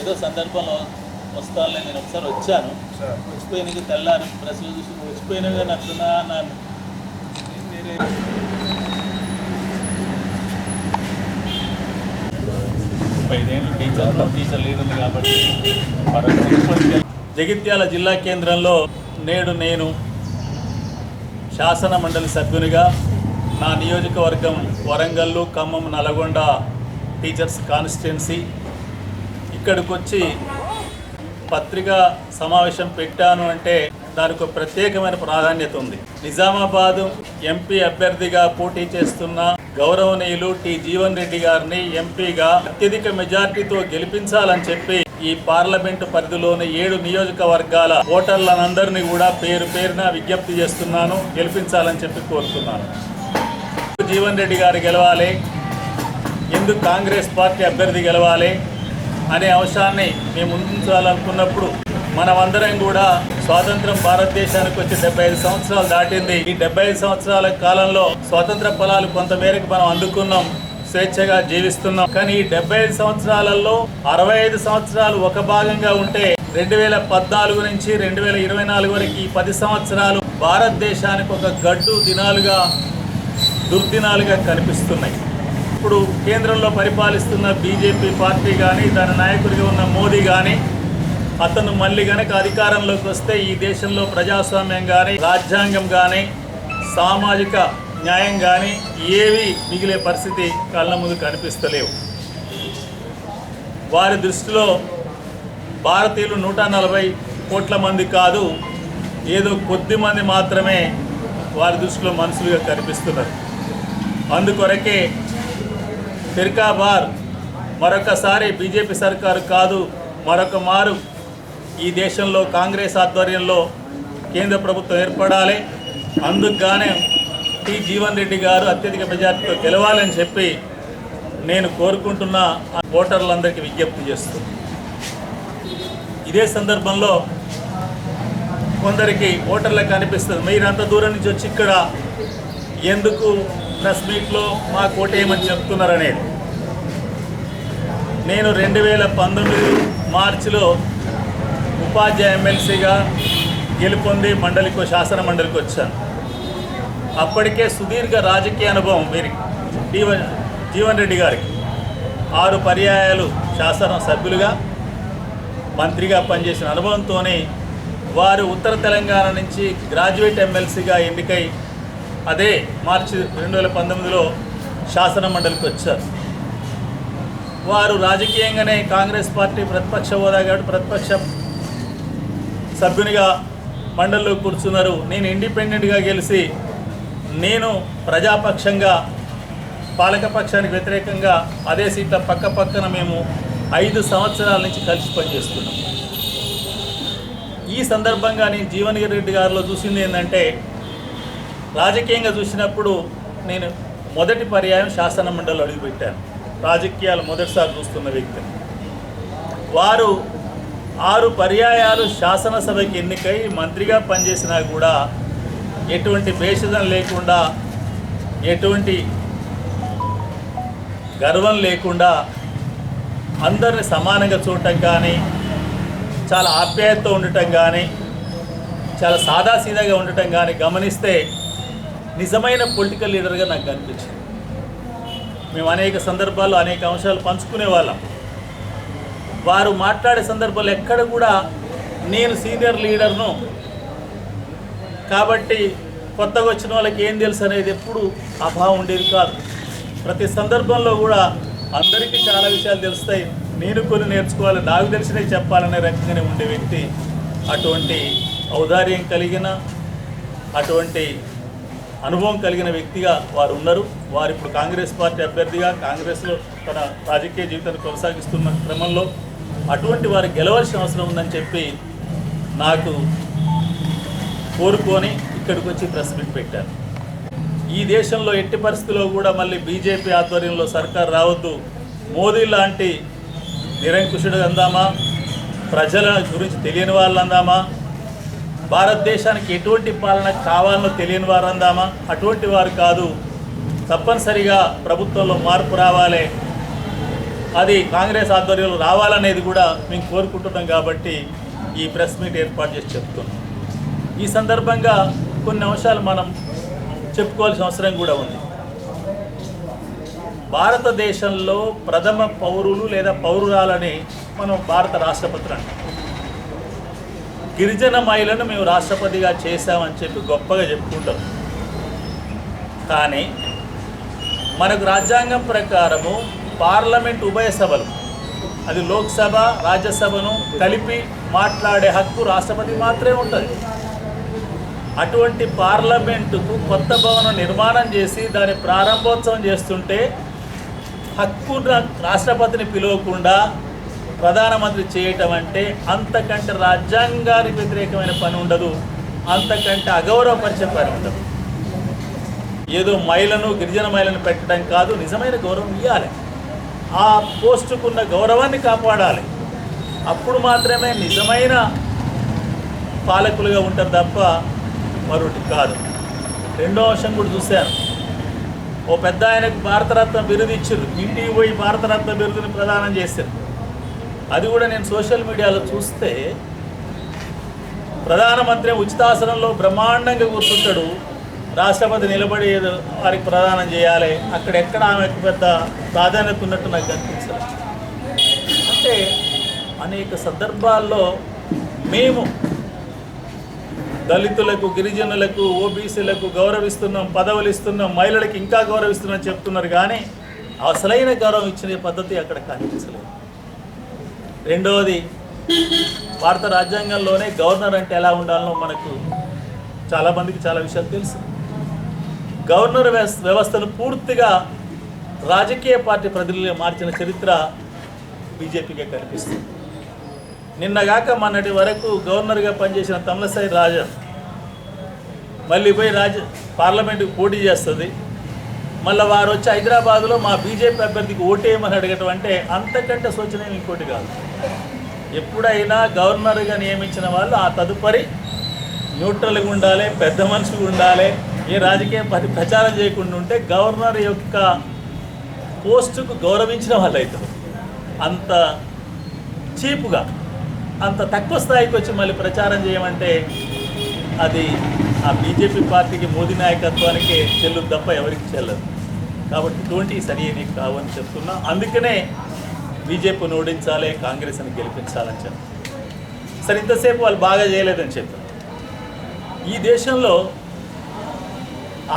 ఏదో సందర్భంలో వస్తానులే నేను ఒకసారి వచ్చాను. వచ్చిపోయినకి తెల్లారు ప్రెస్లో చూసి వచ్చిపోయినా కానీ అట్లున్నా అన్నాను. ఐదేళ్ళు టీచర్ ఉంది కాబట్టి జగిత్యాల జిల్లా కేంద్రంలో నేడు నేను శాసన మండలి సభ్యునిగా నా నియోజకవర్గం వరంగల్లు ఖమ్మం నల్గొండ టీచర్స్ కాన్స్టిట్యున్సీ. ఇక్కడికి వచ్చి పత్రికా సమావేశం పెట్టాను అంటే దానికి ప్రత్యేకమైన ప్రాధాన్యత ఉంది. నిజామాబాద్ ఎంపీ అభ్యర్థిగా పోటీ చేస్తున్న గౌరవనీయులు టి జీవన్ రెడ్డి గారిని ఎంపీగా అత్యధిక మెజార్టీతో గెలిపించాలని చెప్పి ఈ పార్లమెంటు పరిధిలోని ఏడు నియోజకవర్గాల ఓటర్లందరినీ కూడా పేరు పేరున విజ్ఞప్తి చేస్తున్నాను గెలిపించాలని చెప్పి కోరుతున్నాను. జీవన్ రెడ్డి గారు గెలవాలి ఎందుకు కాంగ్రెస్ పార్టీ అభ్యర్థి గెలవాలి అనే అంశాన్ని మేము ముందుంచాలనుకున్నప్పుడు మనమందరం కూడా స్వాతంత్రం భారతదేశానికి వచ్చి డెబ్బై ఐదు సంవత్సరాలు దాటింది. ఈ డెబ్బై ఐదు సంవత్సరాల కాలంలో స్వాతంత్ర ఫలాలు కొంతమేరకు మనం అందుకున్నాం స్వేచ్ఛగా జీవిస్తున్నాం. కానీ ఈ డెబ్బై ఐదు సంవత్సరాలలో అరవై ఐదు సంవత్సరాలు ఒక భాగంగా ఉంటే రెండు వేల పద్నాలుగు నుంచి రెండు వేల ఇరవై నాలుగు వరకు ఈ పది సంవత్సరాలు భారతదేశానికి ఒక గడ్డు దినాలుగా దుర్దినాలుగా కనిపిస్తున్నాయి. ఇప్పుడు కేంద్రంలో పరిపాలిస్తున్న బీజేపీ పార్టీ కానీ దాని నాయకుడిగా ఉన్న మోదీ కానీ అతను మళ్ళీ కనుక అధికారంలోకి వస్తే ఈ దేశంలో ప్రజాస్వామ్యం కానీ రాజ్యాంగం కానీ సామాజిక న్యాయం కానీ ఏవి మిగిలే పరిస్థితి కళ్ళ ముందు కనిపిస్తలేవు. వారి దృష్టిలో భారతీయులు నూట నలభై కోట్ల మంది కాదు ఏదో కొద్ది మంది మాత్రమే వారి దృష్టిలో మనుషులుగా కనిపిస్తున్నారు. అందుకొరకే ఫిర్కాబార్ మరొకసారి బీజేపీ సర్కారు కాదు మరొక మారు ఈ దేశంలో కాంగ్రెస్ ఆధ్వర్యంలో కేంద్ర ప్రభుత్వం ఏర్పడాలి. అందుకుగానే టి జీవన్ రెడ్డి గారు అత్యధిక మెజార్టీతో గెలవాలని చెప్పి నేను కోరుకుంటున్న ఆ ఓటర్లందరికీ విజ్ఞప్తి చేస్తూ. ఇదే సందర్భంలో కొందరికి ఓటర్లకు అనిపిస్తుంది మీరు అంత దూరం నుంచి వచ్చి ఇక్కడ ఎందుకు ప్రెస్ మీట్లో మా కోటేయమని చెప్తున్నారనేది. నేను రెండు వేల పంతొమ్మిది మార్చిలో ఉపాధ్యాయ ఎమ్మెల్సీగా గెలుపొంది మండలికి శాసన మండలికి వచ్చాను. అప్పటికే సుదీర్ఘ రాజకీయ అనుభవం వీరికి జీవన్ జీవన్ రెడ్డి గారికి. ఆరు పర్యాయాలు శాసన సభ్యులుగా మంత్రిగా పనిచేసిన అనుభవంతోనే వారు ఉత్తర తెలంగాణ నుంచి గ్రాడ్యుయేట్ ఎమ్మెల్సీగా ఎన్నికై అదే మార్చి రెండు వేల పంతొమ్మిదిలో శాసన మండలికి వచ్చారు. వారు రాజకీయంగానే కాంగ్రెస్ పార్టీ ప్రతిపక్ష హోదా కాబట్టి ప్రతిపక్ష సభ్యునిగా మండలిలో కూర్చున్నారు. నేను ఇండిపెండెంట్గా గెలిచి నేను ప్రజాపక్షంగా పాలకపక్షానికి వ్యతిరేకంగా అదే సీట్ల పక్క పక్కన మేము ఐదు సంవత్సరాల నుంచి కలిసి పనిచేస్తున్నాం. ఈ సందర్భంగా నేను జీవన్ రెడ్డి గారిలో చూసింది ఏంటంటే రాజకీయంగా చూసినప్పుడు నేను మొదటి పర్యాయం శాసన మండలి అడుగుపెట్టాను. రాజకీయాలు మొదటిసారి చూస్తున్న వ్యక్తిని వారు ఆరు పర్యాయాలు శాసనసభకి ఎన్నికై మంత్రిగా పనిచేసినా కూడా ఎటువంటి భేషజం లేకుండా ఎటువంటి గర్వం లేకుండా అందరిని సమానంగా చూడటం కానీ చాలా ఆప్యాయతతో ఉండటం కానీ చాలా సాదాసీదాగా ఉండటం కానీ గమనిస్తే నిజమైన పొలిటికల్ లీడర్గా నాకు కనిపించింది మేము అనేక సందర్భాల్లో అనేక అంశాలు పంచుకునే వాళ్ళం. వారు మాట్లాడే సందర్భాలు ఎక్కడ కూడా నేను సీనియర్ లీడర్ను కాబట్టి కొత్తగా వచ్చిన వాళ్ళకి ఏం తెలుసు అనేది ఎప్పుడు అభావం ఉండేది కాదు. ప్రతి సందర్భంలో కూడా అందరికీ చాలా విషయాలు తెలుస్తాయి. నేను కొన్ని నేర్చుకోవాలి నాకు తెలిసినవి చెప్పాలనే రకంగానే ఉండే వ్యక్తి అటువంటి ఔదార్యం కలిగిన అటువంటి అనుభవం కలిగిన వ్యక్తిగా వారు ఉన్నారు వారు ఇప్పుడు కాంగ్రెస్ పార్టీ అభ్యర్థిగా కాంగ్రెస్లో తన రాజకీయ జీవితాన్ని కొనసాగిస్తున్న క్రమంలో అటువంటి వారు గెలవలసిన అవసరం ఉందని చెప్పి నాకు కోరుకొని ఇక్కడికి వచ్చి ప్రెస్ మీట్ పెట్టారు. ఈ దేశంలో ఎట్టి పరిస్థితుల్లో కూడా మళ్ళీ బీజేపీ ఆధ్వర్యంలో సర్కార్ రావద్దు. మోదీ లాంటి నిరంకుశుడు అందామా? ప్రజల గురించి తెలియని వాళ్ళు అందామా భారతదేశానికి ఎటువంటి పాలన కావాలనో తెలియని వారు అందామా అటువంటి వారు కాదు. తప్పనిసరిగా ప్రభుత్వంలో మార్పు రావాలి. అది కాంగ్రెస్ ఆధ్వర్యంలో రావాలనేది కూడా మేము కోరుకుంటున్నాం కాబట్టి ఈ ప్రెస్ మీట్ ఏర్పాటు చేసి చెప్తున్నాం. ఈ సందర్భంగా కొన్ని అంశాలు మనం చెప్పుకోవాల్సిన అవసరం కూడా ఉంది. భారతదేశంలో ప్రథమ పౌరులు లేదా పౌరురాలని మనం భారత రాష్ట్రపతి అంటాం. గిరిజన మహిళను మేము రాష్ట్రపతిగా చేశామని చెప్పి గొప్పగా చెప్పుకుంటాం. కానీ మనకు రాజ్యాంగం ప్రకారము పార్లమెంట్ ఉభయ సభలు అది లోక్సభ రాజ్యసభను కలిపి మాట్లాడే హక్కు రాష్ట్రపతి మాత్రమే ఉంటుంది. అటువంటి పార్లమెంటుకు కొత్త భవనం నిర్మాణం చేసి దాని ప్రారంభోత్సవం చేస్తుంటే హక్కు రాష్ట్రపతిని పిలవకుండా ప్రధానమంత్రి చేయటం అంటే అంతకంటే రాజ్యాంగానికి వ్యతిరేకమైన పని ఉండదు. అంతకంటే అగౌరవపరిచే పని ఉండదు. ఏదో మహిళను గిరిజన మహిళను పెట్టడం కాదు నిజమైన గౌరవం ఇవ్వాలి ఆ పోస్టుకున్న గౌరవాన్ని కాపాడాలి. అప్పుడు మాత్రమే నిజమైన పాలకులుగా ఉంటారు తప్ప మరొకటి కాదు. రెండో అంశం కూడా చూశాను. ఓ పెద్ద ఆయనకు భారతరత్న బిరుదు ఇచ్చారు ఇంటికి పోయి భారతరత్న బిరుదుని ప్రదానం చేశారు. అది కూడా నేను సోషల్ మీడియాలో చూస్తే ప్రధానమంత్రి ఉచితాసనంలో బ్రహ్మాండంగా కూర్చుంటాడు. రాష్ట్రపతి నిలబడి వారికి ప్రదానం చేయాలి. అక్కడెక్కడ ఆమెకు పెద్ద ప్రాధాన్యత ఉన్నట్టు నాకు కనిపించలేదు అంటే అనేక సందర్భాల్లో మేము దళితులకు గిరిజనులకు ఓబీసీలకు గౌరవిస్తున్నాం పదవులు ఇస్తున్నాం మహిళలకు ఇంకా గౌరవిస్తున్నాం చెప్తున్నారు కానీ అసలైన గౌరవం ఇచ్చిన పద్ధతి అక్కడ కనిపించలేదు. రెండవది భారత రాజ్యాంగంలోనే గవర్నర్ అంటే ఎలా ఉండాలనో మనకు చాలామందికి చాలా విషయాలు తెలుసు. గవర్నర్ వ్యవస్థ వ్యవస్థను పూర్తిగా రాజకీయ పార్టీ ప్రతినిధులు మార్చిన చరిత్ర బీజేపీకే కనిపిస్తుంది. నిన్నగాక మొన్నటి వరకు గవర్నర్గా పనిచేసిన తమిళసాయి రాజన్ మళ్ళీ పోయి రాజ పార్లమెంటుకు పోటీ చేస్తుంది. మళ్ళీ వారు వచ్చి హైదరాబాద్లో మా బీజేపీ అభ్యర్థికి ఓటేయమని అడగటం అంటే అంతకంటే శోచనీయం ఇంకోటి కాదు. ఎప్పుడైనా గవర్నర్గా నియమించిన వాళ్ళు ఆ తదుపరి న్యూట్రల్గా ఉండాలి పెద్ద మనుషులు ఉండాలి ఏ రాజకీయ పది ప్రచారం చేయకుండా ఉంటే గవర్నర్ యొక్క పోస్టుకు గౌరవించిన వాళ్ళు అవుతారు అంత చీపుగా అంత తక్కువ స్థాయికి వచ్చి మళ్ళీ ప్రచారం చేయమంటే అది ఆ బీజేపీ పార్టీకి మోదీ నాయకత్వానికి చెల్లు తప్ప ఎవరికి చెల్లదు. కాబట్టి ఇటువంటి సరి అయినవి కావని చెప్తున్నా. అందుకనే బీజేపీని ఓడించాలి కాంగ్రెస్ని గెలిపించాలని చెప్పి. సరే ఇంతసేపు వాళ్ళు బాగా చేయలేదని చెప్పారు ఈ దేశంలో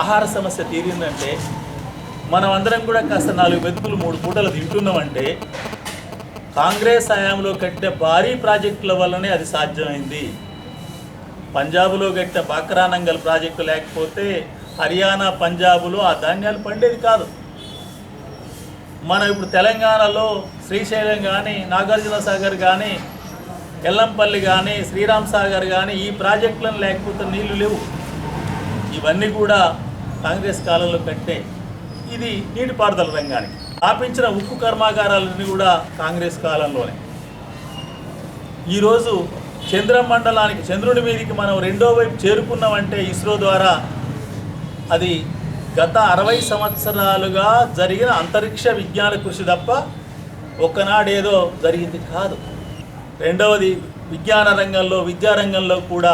ఆహార సమస్య తీరిందంటే మనం అందరం కూడా కాస్త నాలుగు మెతుకులు మూడు పూటలు తింటున్నామంటే కాంగ్రెస్ హయాంలో కట్టిన భారీ ప్రాజెక్టుల వల్లనే అది సాధ్యమైంది. పంజాబ్లో కట్టిన బాక్రానంగల్ ప్రాజెక్టు లేకపోతే హర్యానా పంజాబ్లో ఆ ధాన్యాలు పండేది కాదు. మనం ఇప్పుడు తెలంగాణలో శ్రీశైలం కానీ నాగార్జున సాగర్ కానీ ఎల్లంపల్లి కానీ శ్రీరామ్ సాగర్ కానీ ఈ ప్రాజెక్టులను లేకపోతే నీళ్ళు లేవు. ఇవన్నీ కూడా కాంగ్రెస్ కాలంలో కట్టే ఇది నీటిపారుదల రంగానికి. స్థాపించిన ఉక్కు కర్మాగారాలన్నీ కూడా కాంగ్రెస్ కాలంలోనే. ఈరోజు చంద్రమండలానికి చంద్రుడి మీదకి మనం రెండో వైపు చేరుకున్నామంటే ఇస్రో ద్వారా అది గత అరవై సంవత్సరాలుగా జరిగిన అంతరిక్ష విజ్ఞాన కృషి తప్ప ఒక్కనాడేదో జరిగింది కాదు. రెండవది విజ్ఞాన రంగంలో విద్యారంగంలో కూడా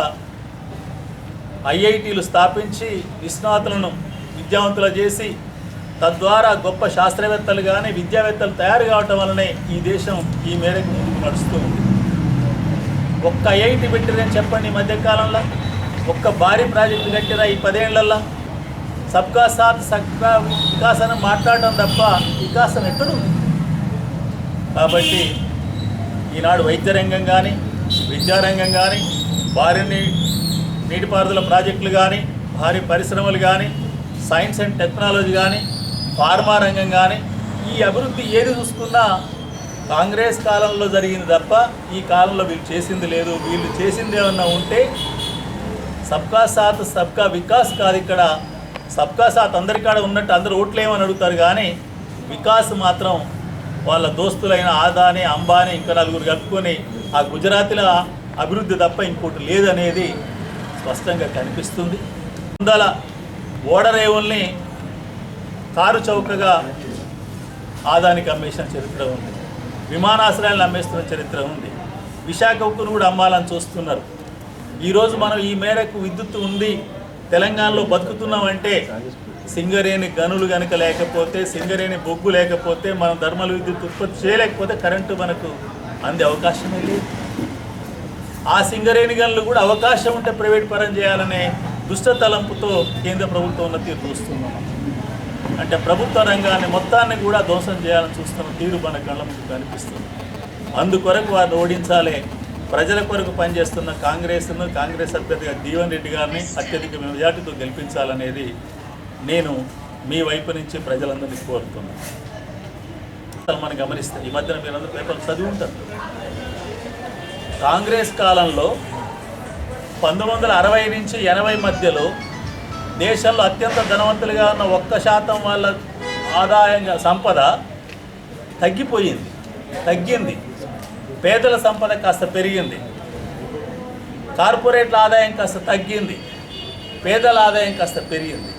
ఐఐటీలు స్థాపించి నిష్ణాతులను విద్యావంతులు చేసి తద్వారా గొప్ప శాస్త్రవేత్తలు కానీ విద్యావేత్తలు తయారు కావటం వల్లనే ఈ దేశం ఈ మేరకు ముందుకు నడుస్తూ ఉంది. ఒక్క ఐఐటి పెట్టిరని చెప్పండి ఈ మధ్యకాలంలో. ఒక్క భారీ ప్రాజెక్టు కట్టిరా ఈ పదేళ్ళలో సబ్కా సాత్ సబ్కా వికాస్ అని మాట్లాడడం తప్ప వికాసం ఎక్కడుంది? కాబట్టి ఈనాడు వైద్య రంగం కానీ విద్యారంగం కానీ భారీ నీ- నీటిపారుదల ప్రాజెక్టులు కానీ భారీ పరిశ్రమలు కానీ సైన్స్ అండ్ టెక్నాలజీ కానీ ఫార్మా రంగం కానీ ఈ అభివృద్ధి ఏది చూసుకున్నా కాంగ్రెస్ కాలంలో జరిగింది తప్ప ఈ కాలంలో వీళ్ళు చేసింది లేదు. వీళ్ళు చేసింది ఏమన్నా ఉంటే సబ్కా సాత్ సబ్కా వికాస్ కాదు ఇక్కడ సబ్కా సాత్ అందరికాడ ఉన్నట్టు అందరూ ఓట్లేమని అడుగుతారు కానీ వికాస్ మాత్రం వాళ్ళ దోస్తులైన ఆదాని అంబానీ ఇంకా నలుగురు కలుపుకొని ఆ గుజరాతీల అభివృద్ధి తప్ప ఇంకోటి లేదనేది స్పష్టంగా కనిపిస్తుంది. ముందల ఓడరేవుల్ని కారు చౌకగా ఆదానికి అమ్మేసిన చరిత్ర ఉంది. విమానాశ్రయాలను అమ్మేస్తున్న చరిత్ర ఉంది. విశాఖ ఉక్కును కూడా అమ్మాలని చూస్తున్నారు. ఈరోజు మనం ఈ మేరకు విద్యుత్ ఉంది తెలంగాణలో బతుకుతున్నామంటే సింగరేణి గనులు కనుక లేకపోతే సింగరేణి బొగ్గు లేకపోతే మనం ధర్మల విద్యుత్ ఉత్పత్తి చేయలేకపోతే కరెంటు మనకు అందే అవకాశం లేదు. ఆ సింగరేణి గనులు కూడా అవకాశం ఉంటే ప్రైవేట్ పరం చేయాలనే దుష్ట తలంపుతో కేంద్ర ప్రభుత్వం ఉన్న తీరు చూస్తున్నాం. అంటే ప్రభుత్వ రంగాన్ని మొత్తాన్ని కూడా దోషం చేయాలని చూస్తున్న తీరు మన కళ్ళ ముందు కనిపిస్తుంది. అందుకొరకు వారిని ఓడించాలి ప్రజల కొరకు పనిచేస్తున్న కాంగ్రెస్ను కాంగ్రెస్ అభ్యర్థిగా జీవన్ రెడ్డి గారిని అత్యధిక మెజార్టీతో గెలిపించాలనేది నేను మీ వైపు నుంచి ప్రజలందరినీ కోరుతున్నాను. అసలు మనం గమనిస్తే ఈ మధ్యన మీరందరూ పేపర్లు చదివి ఉంటారు. కాంగ్రెస్ కాలంలో పంతొమ్మిది వందల అరవై నుంచి ఎనభై మధ్యలో దేశంలో అత్యంత ధనవంతులుగా ఉన్న ఒక్క శాతం వాళ్ళ ఆదాయంగా సంపద తగ్గిపోయింది తగ్గింది. పేదల సంపద కాస్త పెరిగింది. కార్పొరేట్ల ఆదాయం కాస్త తగ్గింది. పేదల ఆదాయం కాస్త పెరిగింది.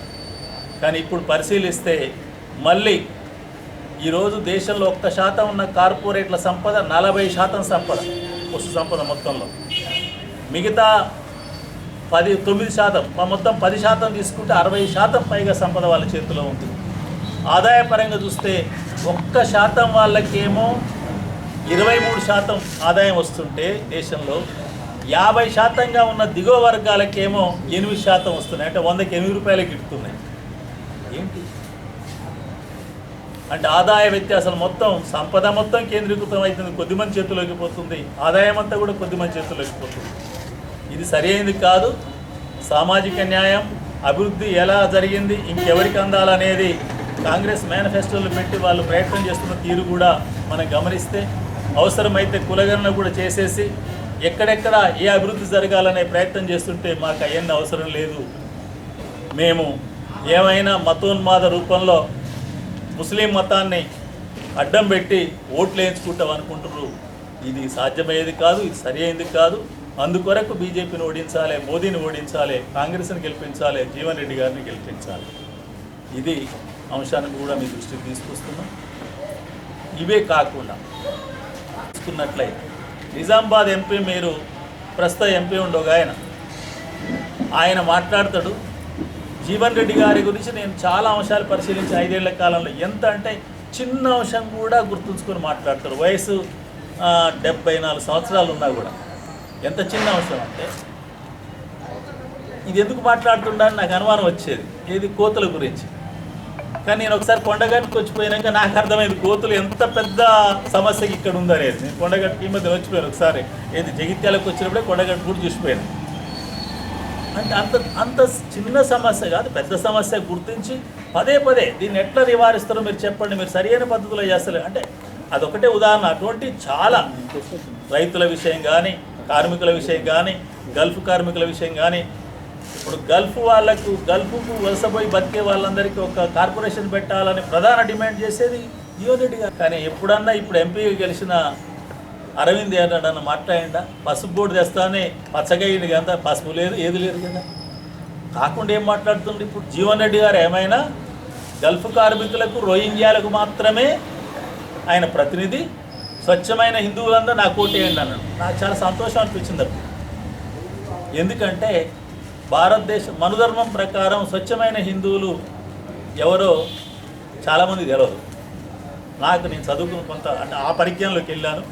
కానీ ఇప్పుడు పరిశీలిస్తే మళ్ళీ ఈరోజు దేశంలో ఒక్క శాతం ఉన్న కార్పొరేట్ల సంపద నలభై శాతం సంపద వస్తు సంపద మొత్తంలో. మిగతా పది తొమ్మిది శాతం మొత్తం పది శాతం తీసుకుంటే అరవై శాతం పైగా సంపద వాళ్ళ చేతిలో ఉంది ఆదాయపరంగా చూస్తే ఒక్క శాతం వాళ్ళకేమో ఇరవై మూడు శాతం ఆదాయం వస్తుంటే దేశంలో యాభై శాతంగా ఉన్న దిగువ వర్గాలకేమో ఎనిమిది శాతం వస్తున్నాయి. అంటే వందకి ఎనిమిది రూపాయలకి ఇడుతున్నాయి ఏంటి? అంటే ఆదాయ వ్యత్యాసాలు మొత్తం సంపద మొత్తం కేంద్రీకృతం అవుతుంది కొద్దిమంది చేతుల్లోకి పోతుంది. ఆదాయం అంతా కూడా కొద్దిమంది చేతుల్లోకి పోతుంది. ఇది సరైనది కాదు. సామాజిక న్యాయం అభివృద్ధి ఎలా జరిగింది ఇంకెవరికి అందాలనేది కాంగ్రెస్ మేనిఫెస్టోలు పెట్టి వాళ్ళు ప్రయత్నం చేస్తున్న తీరు కూడా మనం గమనిస్తే అవసరమైతే కులగణన కూడా చేసేసి ఎక్కడెక్కడ ఏ అభివృద్ధి జరగాలనే ప్రయత్నం చేస్తుంటే మాకు అయ్యన్న అవసరం లేదు. మేము ఏమైనా మతోన్మాద రూపంలో ముస్లిం మతాన్ని అడ్డం పెట్టి ఓట్లు వేయించుకుంటాం అనుకుంటున్నారు. ఇది సాధ్యమయ్యేది కాదు ఇది సరి అయింది కాదు. అందుకొరకు బీజేపీని ఓడించాలి మోదీని ఓడించాలి కాంగ్రెస్ని గెలిపించాలి జీవన్ రెడ్డి గారిని గెలిపించాలి. ఇది అంశాన్ని కూడా మీ దృష్టికి తీసుకొస్తున్నాం. ఇవే కాకుండా తీసుకున్నట్లయితే నిజామాబాద్ ఎంపీ మీరు ప్రస్తుత ఎంపీ ఉండవు ఆయన. ఆయన మాట్లాడతాడు. జీవన్ రెడ్డి గారి గురించి నేను చాలా అంశాలు పరిశీలించి ఐదేళ్ళ కాలంలో ఎంత అంటే చిన్న అంశం కూడా గుర్తుంచుకొని మాట్లాడతారు. వయసు డెబ్బై నాలుగు సంవత్సరాలు ఉన్నా కూడా. ఎంత చిన్న అంశం అంటే ఇది ఎందుకు మాట్లాడుతుండని నాకు అనుమానం వచ్చేది. ఇది కోతల గురించి? కానీ నేను ఒకసారి కొండగట్టుకు వచ్చిపోయినాక నాకు అర్థమైంది కోతులు ఎంత పెద్ద సమస్య ఇక్కడ ఉందనేది. నేను కొండగట్టుకి ఈ మధ్య వచ్చిపోయాను ఒకసారి. ఏది జగిత్యాలకు వచ్చినప్పుడే కొండగట్టు కూడా చూసిపోయాను. అంటే అంత అంత చిన్న సమస్య కాదు పెద్ద సమస్య గుర్తించి పదే పదే దీన్ని ఎట్లా నివారిస్తారో మీరు చెప్పండి మీరు సరైన పద్ధతిలో చేస్తలేదు అంటే అదొకటే ఉదాహరణ. అటువంటి చాలా రైతుల విషయం కానీ కార్మికుల విషయం కానీ గల్ఫ్ కార్మికుల విషయం కానీ ఇప్పుడు గల్ఫ్ వాళ్ళకు గల్ఫ్కు వలసపోయి బతికే వాళ్ళందరికీ ఒక కార్పొరేషన్ పెట్టాలని ప్రధాన డిమాండ్ చేసేది జీవన్ గారు. కానీ ఎప్పుడన్నా ఇప్పుడు ఎంపీగా గెలిచిన అరవింద్ ఏనాడన్న మాట్లాడిందా పసుపు బోర్డు తెస్తానే పచ్చగయ్యింది కదా పసుపు లేదు ఏది లేదు కదా. కాకుండా ఏం మాట్లాడుతుండే ఇప్పుడు జీవన్ రెడ్డి గారు? ఏమైనా గల్ఫ్ కార్మికులకు రోహింగ్యాలకు మాత్రమే ఆయన ప్రతినిధి స్వచ్ఛమైన హిందువులందరూ నాకు ఓటేయండి అన్నాడు. నాకు చాలా సంతోషం అనిపించింది అప్పుడు. ఎందుకంటే భారతదేశం మనుధర్మం ప్రకారం స్వచ్ఛమైన హిందువులు ఎవరో చాలామంది తెలియదు నాకు నేను చదువుకున్న కొంత అంటే ఆ పరిజ్ఞానంలోకి వెళ్ళాను.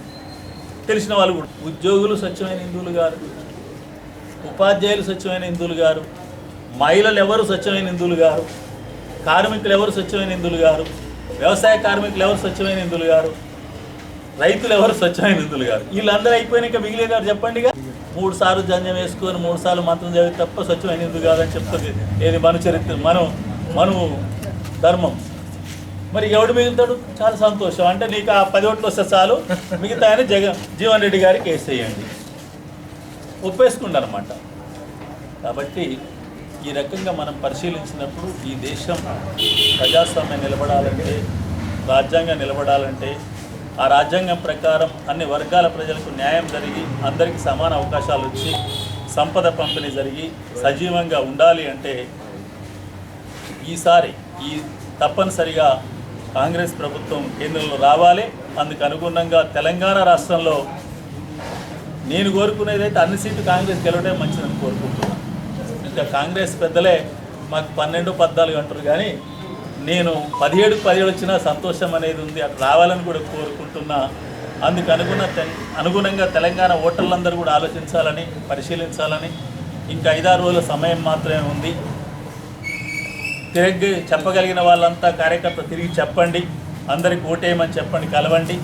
తెలిసిన వాళ్ళు కూడా ఉద్యోగులు స్వచ్ఛమైన హిందువులు గారు ఉపాధ్యాయులు స్వచ్ఛమైన హిందువులు గారు మహిళలు ఎవరు స్వచ్ఛమైన హిందువులు గారు కార్మికులు ఎవరు స్వచ్ఛమైన హిందువులు గారు వ్యవసాయ కార్మికులు ఎవరు స్వచ్ఛమైన హిందువులు గారు రైతులు ఎవరు స్వచ్ఛమైన హిందువులు గారు? వీళ్ళందరూ అయిపోయినాక మిగిలిన గారు చెప్పండి మూడు సార్లు జంజం వేసుకొని మూడు సార్లు మంత్రం చదివి తప్ప స్వచ్ఛమైన హిందువు కాదని చెప్తుంది. ఏది మన చరిత్ర మనం మనము ధర్మం. మరి ఎవడు మిగులుతాడు? చాలా సంతోషం. అంటే నీకు ఆ పది ఓట్లు వస్తే చాలు. మిగతా ఆయన జగన్ జీవన్ రెడ్డి గారికి వేసేయండి. ఒప్పేసుకుండు అనమాట కాబట్టి ఈ రకంగా మనం పరిశీలించినప్పుడు ఈ దేశం ప్రజాస్వామ్యం నిలబడాలంటే రాజ్యాంగం నిలబడాలంటే ఆ రాజ్యాంగం ప్రకారం అన్ని వర్గాల ప్రజలకు న్యాయం జరిగి అందరికీ సమాన అవకాశాలు వచ్చి సంపద పంపిణీ జరిగి సజీవంగా ఉండాలి అంటే ఈసారి ఈ తప్పనిసరిగా కాంగ్రెస్ ప్రభుత్వం కేంద్రంలో రావాలి. అందుకు అనుగుణంగా తెలంగాణ రాష్ట్రంలో నేను కోరుకునేది అయితే అన్ని సీట్లు కాంగ్రెస్ గెలవడమే మంచిదని కోరుకుంటున్నాను. ఇంకా కాంగ్రెస్ పెద్దలే మాకు పన్నెండు పద్నాలుగు అంటారు కానీ నేను పదిహేడు పదిహేడు వచ్చినా సంతోషం అనేది ఉంది అటు రావాలని కూడా కోరుకుంటున్నా. అందుకు అనుగుణ తె- అనుగుణంగా తెలంగాణ ఓటర్లందరూ కూడా ఆలోచించాలని పరిశీలించాలని. ఇంకా ఐదారు రోజుల సమయం మాత్రమే ఉంది. తిరిగి చెప్పగలిగిన వాళ్ళంతా కార్యకర్త తిరిగి చెప్పండి. అందరికి ఓటేయమని చెప్పండి కలవండి.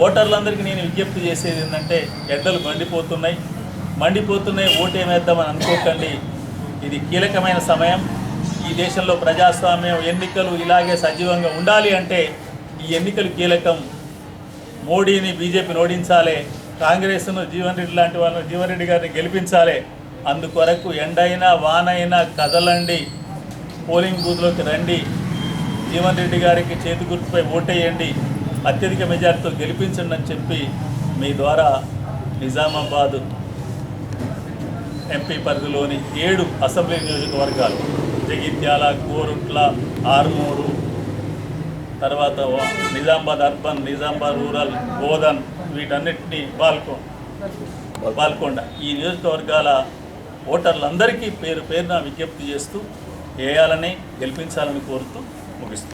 ఓటర్లందరికీ నేను విజ్ఞప్తి చేసేది ఏంటంటే ఎడ్డలు మండిపోతున్నాయి. మండిపోతున్నాయి ఓటేమేద్దామని అనుకోకండి. ఇది కీలకమైన సమయం. ఈ దేశంలో ప్రజాస్వామ్యం ఎన్నికలు ఇలాగే సజీవంగా ఉండాలి అంటే ఈ ఎన్నికలు కీలకం. మోడీని బీజేపీని ఓడించాలి కాంగ్రెస్ను జీవన్ రెడ్డి లాంటి వాళ్ళని జీవన్ రెడ్డి గారిని గెలిపించాలి. అందుకొరకు ఎండైనా వానైనా కదలండి. పోలింగ్ బూత్లోకి రండి. జీవన్ రెడ్డి గారికి చేతి గుర్తుపై ఓటేయండి. అత్యధిక మెజార్టీతో గెలిపించండి అని చెప్పి మీ ద్వారా నిజామాబాద్ ఎంపీ పరిధిలోని ఏడు అసెంబ్లీ నియోజకవర్గాలు జగిత్యాల కోరుట్ల ఆర్మూరు తర్వాత నిజామాబాద్ అర్బన్ నిజామాబాద్ రూరల్ గోదన్ వీటన్నిటినీ బాల్కో పాల్కొండ ఈ నియోజకవర్గాల ఓటర్లందరికీ పేరు పేరున విజ్ఞప్తి చేస్తూ వేయాలని గెలిపించాలని కోరుతూ ముగిస్తూ